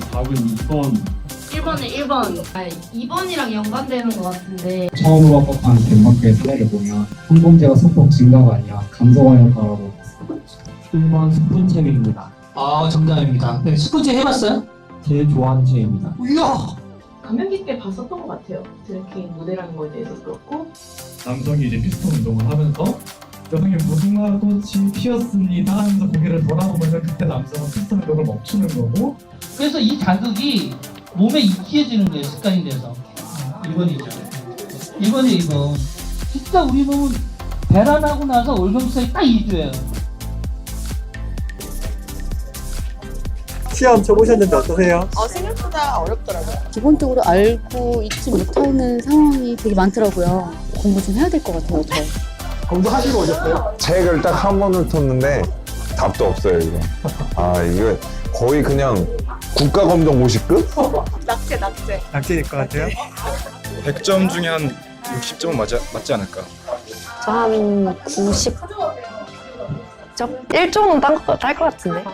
정답은 2번 1번에 1번. 아, 2번이랑 연관되는 것 같은데. 처음으로 합법한 덴마크의 사례를 보면 성범죄가 소폭 증가가 아니라 감소하였다라고 1번 스푼책입니다. 아 정답입니다. 네, 스포츠 해봤어요? 제일 좋아하는 책입니다. 이야. 감명 깊게 봤었던 것 같아요. 드래킹 모델하는 거에 대해서 그렇고 남성이 이제 피스톤 운동을 하면서 여성의 무궁화 꽃이 피었습니다 하면서 고개를 돌아보면서 그때 남성은 피스톤 운동을 멈추는 거고 그래서 이 자극이 몸에 익히해지는 거예요 습관이 돼서 1번이죠 1번이 1번 진짜 우리 몸은 배란하고 나서 월경사이 딱 2주예요 시험 쳐보셨는데 어떠세요? 어, 생각보다 어렵더라고요. 기본적으로 알고 있지 못하는 상황이 되게 많더라고요. 공부 좀 해야 될 것 같아요, 저. 공부하시고 오셨어요? 책을 딱 한 번을 텄는데 답도 없어요 이거. 아 이거 거의 그냥 국가검정 50급? 낙제, 낙제. 낙제일 것 같아요? 100점 중에 한 60점은 맞지, 맞지 않을까? 저 한 90점? 1점은 딴것 같은데.